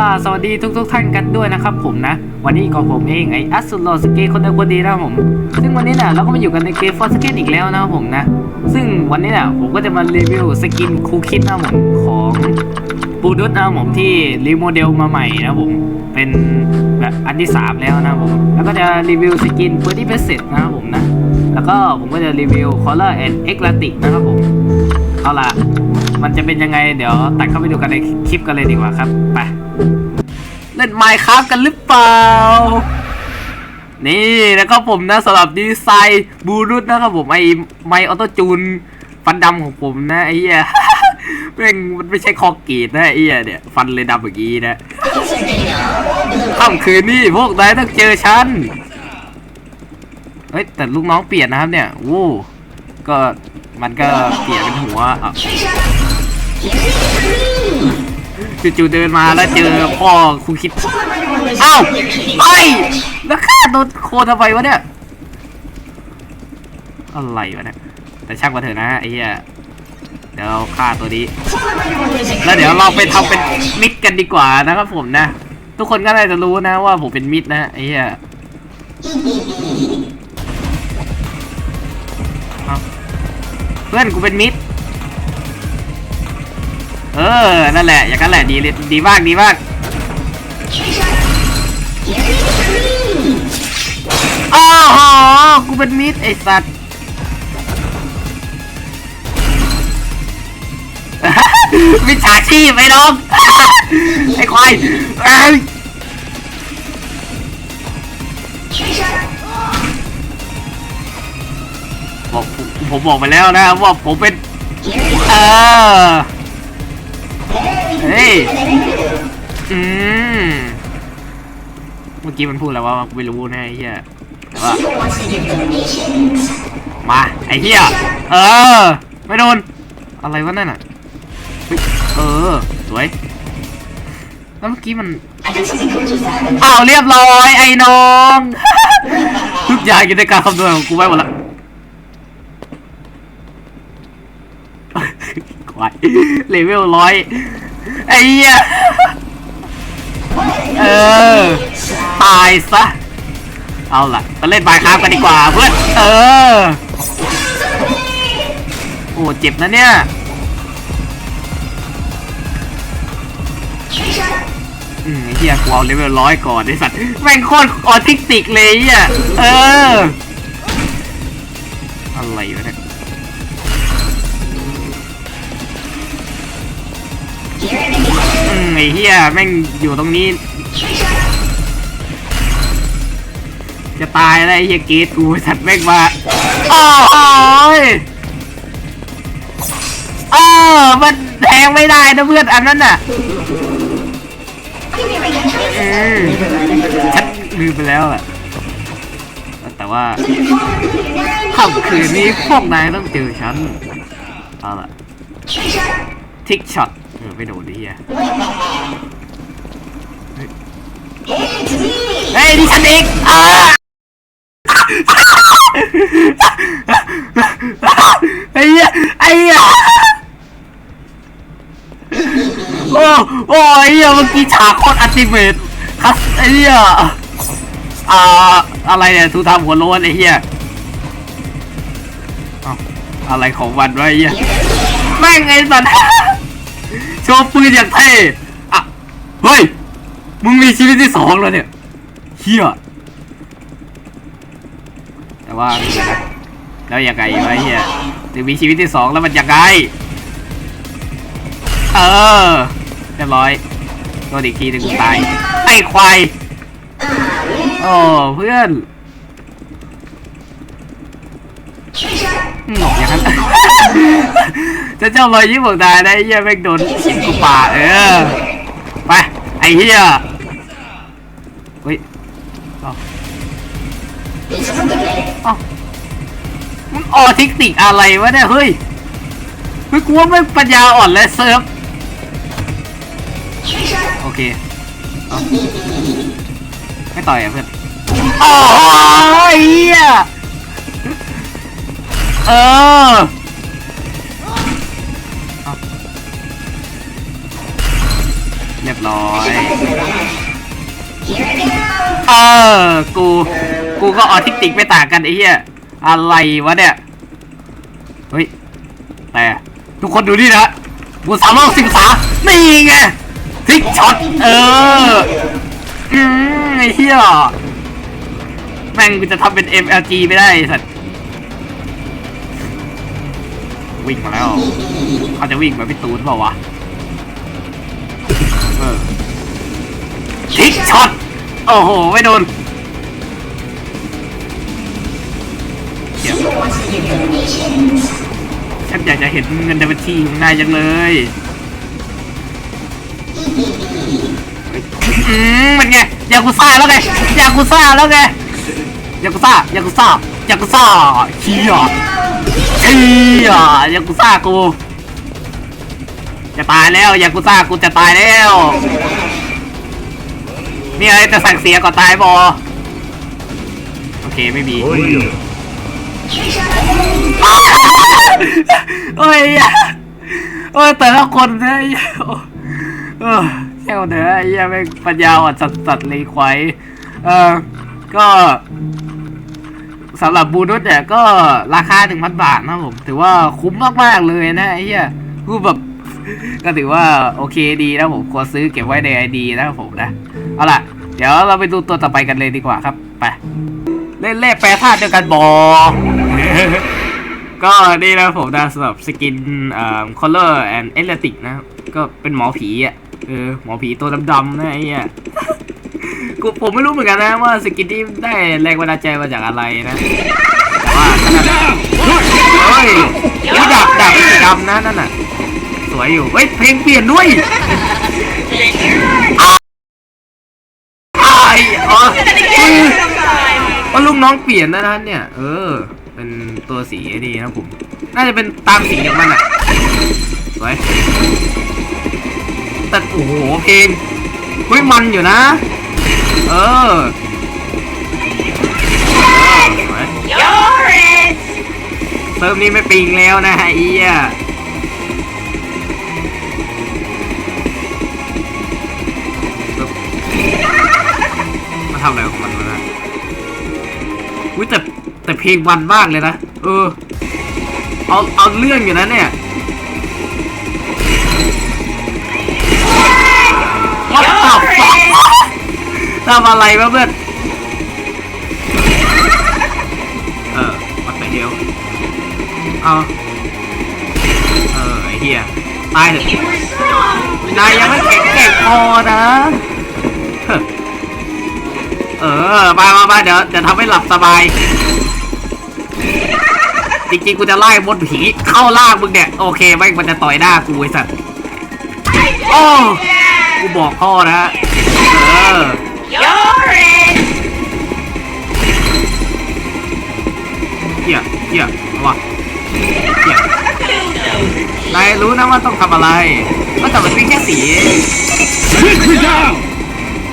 ล่ะสวัสดีทุกๆท่านกันด้วยนะครับผมนะ วันนี้ก็ผมเองไอ้อัสสุโลสเกคนเดิมคนดีนะผม ซึ่งวันนี้นี่ยเราก็มาอยู่กันในเกมฟอร์สเกตอีกแล้วนะครับผมนะ ซึ่งวันนี้นี่ยผมก็จะมารีวิวสกินคูคิดนะผมของปูดุสนะผมที่รีโมเดลมาใหม่นะผมเป็นแบบอันที่ 3 แล้วนะผมแล้วก็จะรีวิวสกินเบอร์ดี้เพสเซตนะครับผมนะ แล้วก็ผมก็จะรีวิวคอลเลอร์แอนด์เอ็กลาติกนะครับผมเอาล่ะมันจะเป็นยังไงเดี๋ยวตัดเข้าไปดูกันในคลิปกันเลยดีกว่าครับไป เล่น Minecraft กันหรือเปล่า นี่แล้วก็ผมนะสำหรับดีไซน์บูรุษนะครับผมไอไมออโต้จูนฟันดำของผมนะไอ้เหี้ยแม่งมันไม่ใช่คอกรีดนะไอ้เหี้ยเนี่ยฟันเลยดำอย่างนี้นะค่ำคืนนี่พวกนายต้องเจอฉันเฮ้ยแต่ลูกน้องเปลี่ยนนะครับเนี่ยโว้ก็มันก็เปลี่ยนเป็นหัวอะ จู่ๆเดินมาแล้วเจอพ่อคุณคิดเอ้าไอ้แล้วฆ่าโดนโคทำไมวะเนี่ยอะไรวะเนี่ยแต่ช่างมาเถอะนะไอ้เหี้ยเดี๋ยวเราฆ่าตัวนี้ แล้วเดี๋ยวเราไปทำเป็นมิดกันดีกว่านะครับผมนะ ทุกคนก็น่าจะรู้นะว่าผมเป็นมิดนะไอ้เหี้ยเพื่อนกูเป็นมิด เออ นั่นแหละ อย่างนั้นแหละดีเลยดีมากดีมากอ้าวหกูเป็นมิดไอสัตว์มิจฉาชีพไอ้น้อง ไอ้ควายบอกผมบอกไปแล้วนะว่าผมเป็น เออ เฮ้ย อืม เมื่อกี้มันพูดแล้วว่ากูไม่รู้นะไอ้เหี้ยแต่ว่ามา ไอ้เหี้ย เออ ไม่โดน อะไรวะนั่นอะเฮ้ยเออ สวย แล้วเมื่อกี้มัน อ้าวเรียบร้อย ไอ้น้อง ทุกอย่างอยู่ในการคำนวณของกูไว้หมดละควายเลเวลร้อย ไอ้เหี้ยเออ ตายซะ เอาล่ะมาเล่นบายคราฟกันดีกว่าเพื่อน เออ โอ้เจ็บนะเนี่ย อืมไอ้เหี้ยกูเอาเลเวลร้อยก่อนไอ้สัตว์แม่งโคตรออทิสติกเลยไอะเออ อะไรวะเนี่ย ไอ้เหี้ยแม่งอยู่ตรงนี้ จะตายแล้วไอ้เหี้ยเกตกูสัตว์แม่งมาโอ้ยเออมันแทงไม่ได้นะเพื่อนอันนั้นน่ะอืมฉันลืมไปแล้วอะแต่ว่าค่ำคืนนี้พวกนายต้องเจอฉันเอาล่ะทิกช็อต ออไม่โดนดิเฮียเฮ้ยนี่ฉันเองอ่าไอ้เหี้ยไอ้เหี้ยโอ้โอ้ไอ้เหี้ยเมื่อกี้ฉากโคตรอัติเมตคัสไอ้เหี้ยอ่าอะไรเนี่ยทูทำหัวโล้นไอ้เหี้ยเอ้าอะไรของวันวะไอ้เหี้ยแม่งไอ้สัตว์ โชว์ปืนอย่างเท่อะเฮ้ย มึงมีชีวิตที่สองแล้วเนี่ยเฮียแต่ว่าไม่เป็นไรแล้วยังไงวะเฮียถึงมีชีวิตที่สองแล้วมันยังไงเออเรียบร้อยโดนอีกทีหนึ่งตายไอ้ควายโอ้เพื่อนอืมอย่างนั้น จะเจ้ารอยยิ้มของนายนะไอ้เหี้ยแม่งโดนหินกูป่าเออ ไป ไอ้เหี้ยเฮ้ยเอ้าเอ้ามันออทิกติกอะไรวะเนี่ยเฮ้ยเฮ้ยกูว่าไม่ปัญญาอ่อนและเซิร์ฟโอเคเอาไม่ต่อยอะเพื่อนโอ้ยเหี้ยเออ เเรียบร้อย เออ กู กูก็ออทิสติกไม่ต่างกันไอ้เหี้ย อะไรวะเนี่ย เฮ้ย แต่ ทุกคนดูนี่นะกูสามารถสิบสานี่ไงทิกช็อต เออ อืมไอ้เหี้ย แม่งกูจะทำเป็น MLG ไม่ได้ไอ้สัตว์ วิ่งมาแล้วเขาจะวิ่งมาพี่ตูนเปล่าวะเออทิกช็อตโอ้โหไม่โดนเดี๋ยวฉันอยากจะเห็นเงินในบัญชีของนายจังเลยอืมมันไงยากุซ่าแล้วไงยากุซ่าแล้วไงยากุซ่ายากุซ่ายากุซ่าเฮีย เฮียยากุซ่ากู จะตายแล้วยากุซ่ากูจะตายแล้วนี่อะไรจะสั่งเสียก่อนตายบอโอเคไม่มีโอ้ยโอ้ยแต่ละคนเนี่ยเออแค่เนื้อไอ้เหี้ยแม่งปัญญาอ่อนสัสสัสๆเลยควายเออก็ สำหรับบูนุสเนี่ยก็ราคาหนึ่งพันบาทนะผมถือว่าคุ้มมากๆเลยนะไอ้เหี้ยกูแบบก็ถือว่าโอเคดีนะผมควรซื้อเก็บไว้ในไอดีนะครับผมนะเอาล่ะ เดี๋ยวเราไปดูตัวต่อไปกันเลยดีกว่าครับไปเล่นแรกแปรธาตุด้วยกันบอก็นี่นะผมนะสำหรับสกินเอ่อ color and aesthetic นะครับก็เป็นหมอผีอะเออหมอผีตัวดำๆนะไอ้เหี้ย กูผมไม่รู้เหมือนกันนะว่าสกินที่ได้แรงบันดาลใจมาจากอะไรนะแต่ว่าขนาดนั้นเฮ้ยนี่ดาบดาบสีดำนะนั่นน่ะ สวยอยู่เฮ้ยเพลงเปลี่ยนด้วยอ้อ๋อว่าลูกน้องเปลี่ยนนะนะเนี่ย เออ เป็นตัวสีดีนะผม น่าจะเป็นตามสีของมันอะสวยแต่โอ้โหเพลงเฮ้ยมันอยู่นะ เออเออสวยเซิร์ฟนี้ไม่ปิงแล้วนะไอ้เหี้ยมาทำอะไรของมันวะนะอุ้ยแต่แต่เพลงวันมากเลยนะ เออ เอาเอาเรื่องอยู่นะเนี่ย ทำอะไรวะเพื่อนเออวัดไปเดียวเอาเออไอ้เหี้ยตายเถอะนายยังไม่แข็งแกร่งพอนะ เออมามามาเดี๋ยวเดี๋ยวทำให้หลับสบาย จริงๆกูจะไล่มดผีเข้าล่างมึงเนี่ย โอเคไม่งมันจะต่อยหน้ากูไอ้สัตว์โอ้กูบอกพ่อนะ เออ เหี้ยเหี้ยเอาวะเหี้ยนายรู้นะว่าต้องทำอะไรก็แต่มันมีแค่สี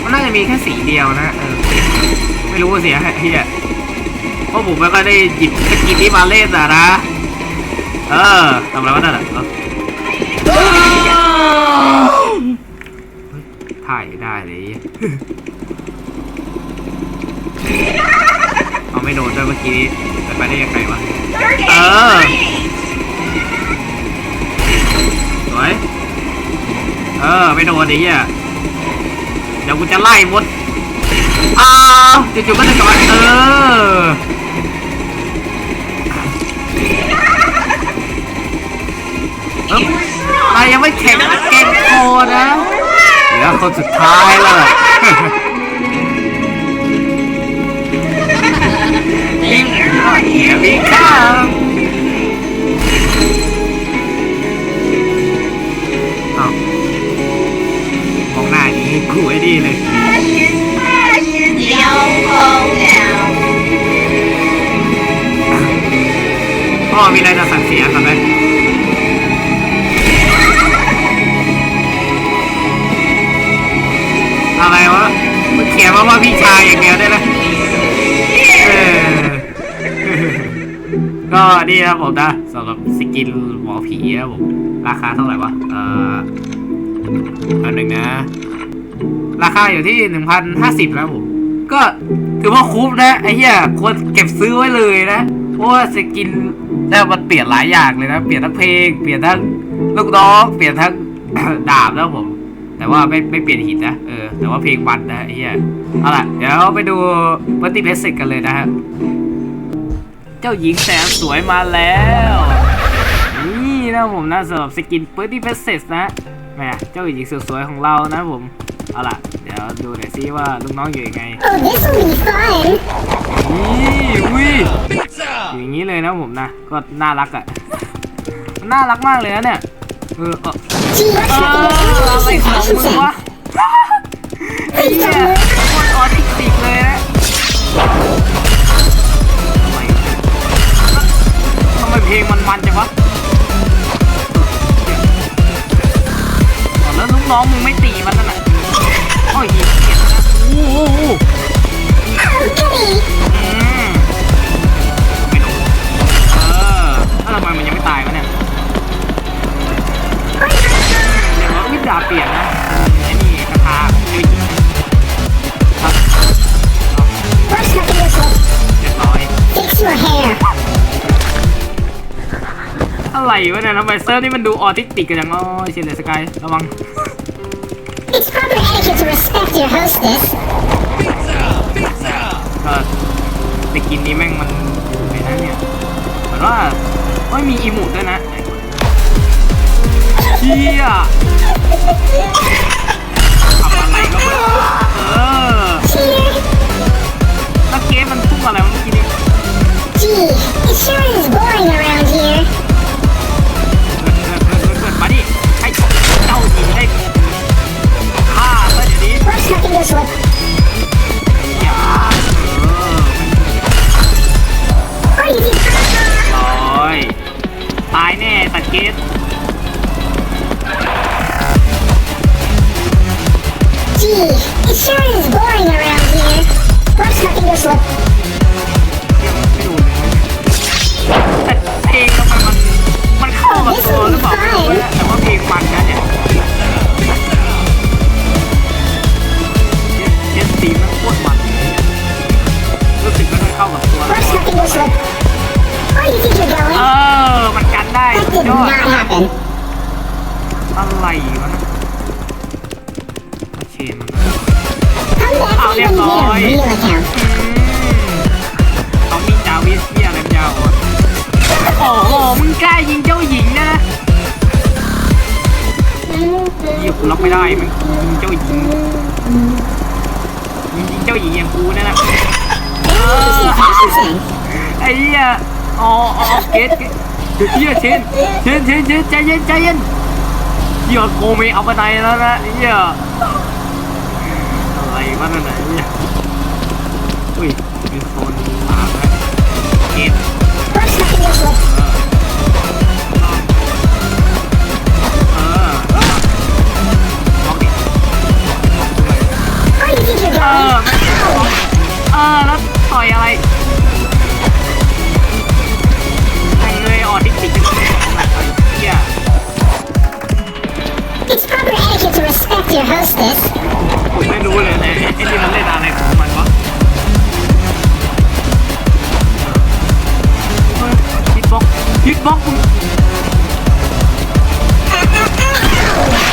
มันน่าจะมีแค่สีเดียวนะเออไม่รู้ว่าเสียเฮียเพราะผมไม่ค่อยได้หยิบสกินนี้มาเล่นอะนะ เออทำอะไรวะนั่นอะเออถ่ายได้เลย เอาไม่โดนด้วยเมื่อกี้จะไปได้ยังไงวะ เออ สวย เออ ไม่โดนไอ้เหี้ยเดี๋ยวกูจะไล่มดอ้าวจู่ๆก็จะกลับมาเออเอ้ยนายยังไม่แข็งแกร่งพอนะเหลือคนสุดท้ายแล้ว Here we come อ้าวมองหน้าอย่างนี้กูไอ้ดีเลยพ่อมีอะไรจะสั่งเสียกันไหมอะไรวะมันเขียนว่าว่าพี่ชายอย่างเดียวได้ไหม ก็นี่ครับผมนะสำหรับสกินหมอผีนะครับผมราคาเท่าไหร่วะเอ่ออันหนึ่งนะ ราคาอยู่ที่หนึ่งพันห้าสิบแล้วผม ก็ถือว่าคุ้มนะไอ้เหี้ยควรเก็บซื้อไว้เลยนะเพราะว่าสกินแล้วมันเปลี่ยนหลายอย่างเลยนะ เปลี่ยนทั้งเพลง เปลี่ยนทั้งลูกน้อง เปลี่ยนทั้งดาบแล้วผม แต่ว่าไม่ไม่เปลี่ยนหินนะ เออ แต่ว่าเพลงมันนะไอ้เหี้ยเอาล่ะ เดี๋ยวไปดูมัลติเพสเซกกันเลยนะฮะ เจ้าหญิงแสนสวยมาแล้ว นี่นะผมนะสำหรับสกินเปิร์ตี้เพสเซสนะแหมเจ้าหญิงสวยๆของเรานะผม เอาล่ะ เดี๋ยวดูหน่อยซิว่าลูกน้องอยู่ยังไง Oh, this'll be fun. นี่อุ้ยอยู่อย่างนี้เลยนะผมนะ ก็น่ารักอะมันน่ารักมากเลยนะเนี่ยเออเออ Gee, let's เอ not อ forget อะไร this ของ fashion มึงวะ sense. ไอ้เนี่ย อะไรวะเนี่ยทำไมเซิร์นี่มันดูออทิสติกกันจังอ๋อเชนเลยสกายระวัง It's proper etiquette to respect your hostess. ก็สกินนี้แม่งมันไอ้นั่นเนี่ยเหมือนว่าไม่มีอีมูดด้วยนะเชี่ยทำอะไรก็ไม่เออแล้วเกมมันพุ่งอะไรมื่อกี้นี้ เหยียบล็อกไม่ได้มึงยิงเจ้าหญิงมึงยิงเจ้าหญิงอย่างกูนั่นแหละ Fancy fashion sense. ไอ้เหี้ยอ๋ออ๋อเกตเกตเฮียเชนเชนเชนเชนใจเย็นใจเย็นเฮียโกเมเอาไปไหนแล้วนะไอ้เฮียอะไรวะนั่นน่ะไอ้เฮียอุ้ยมีโซ ออ going? ไม่เออแล้วต่อยอะไรไอ้เงยออทิสติกกันเลยไอ้เฮีย It's proper etiquette to respect your hostess. ผมไม่รู้เลยไอ้ไอ้นี่มันเล่นอะไรของมันวะเฮ้ยฮิตบ็อกฮิตบ็อกมึงเ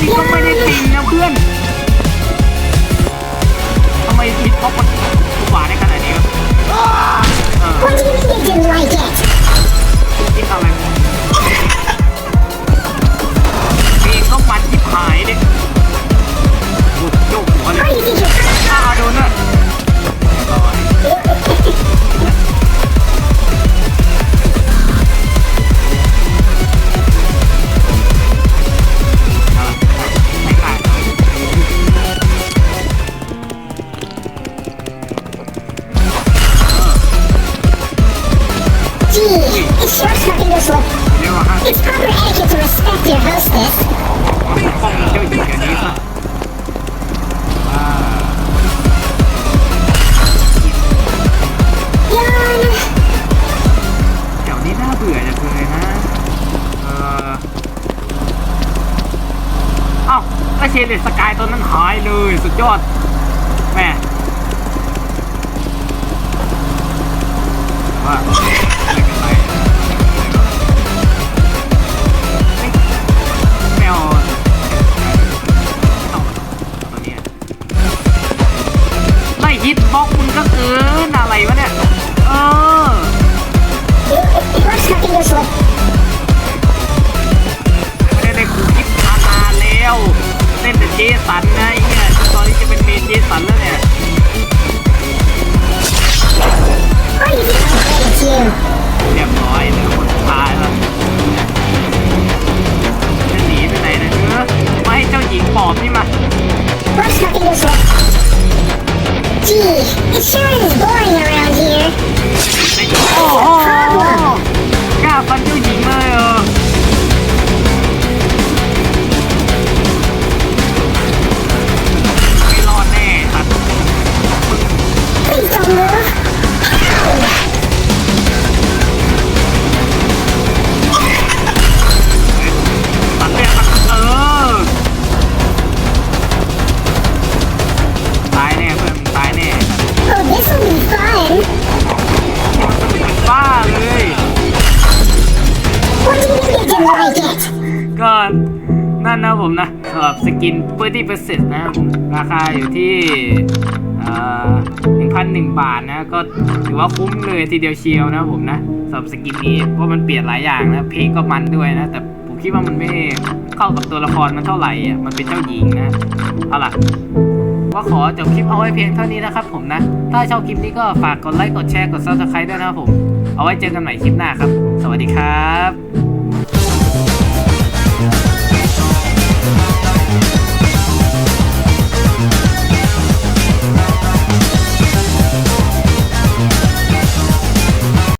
ตีก็ไม่ได้ติงนะเพื่อนทำไมมิดท็อกมันกว่าได้ขนาดนี้ครับ What do you mean you like it? เลสกายตัวนั้นหายเลย สุดยอดแม่ สันนะไอ้เนี่ยตอนนี้จะเป็นเมนเจสันแล้วเนี่ยเรียบร้อยเหลือคนสุดท้ายแล้วจะหนีไปไหนนะเนื้อมาให้เจ้าหญิงปอบนี่มา What's nothing useless? Gee, it sure is boring around here. โอ้โหกล้าฟันเจ้าหญิงเลยเออ สกินเพื่อที่เปอร์เซ็นต์นะครับผมราคาอยู่ที่หนึ่งพันหนึ่งบาทนะ ก็ถือว่าคุ้มเลยทีเดียวเชียวนะผมนะสำหรับสกินนี้เพราะมันเปลี่ยนหลายอย่างนะเพลงก็มันด้วยนะ แต่ผมคิดว่ามันไม่เข้ากับตัวละครมันเท่าไหร่อะมันเป็นเจ้าหญิงนะเอาล่ะก็ขอจบคลิปเอาไว้เพียงเท่านี้นะครับผมนะ ถ้าชอบคลิปนี้ก็ฝากกดไลค์กดแชร์กด subscribe ด้วยนะครับผม เอาไว้เจอกันใหม่คลิปหน้าครับ สวัสดีครับ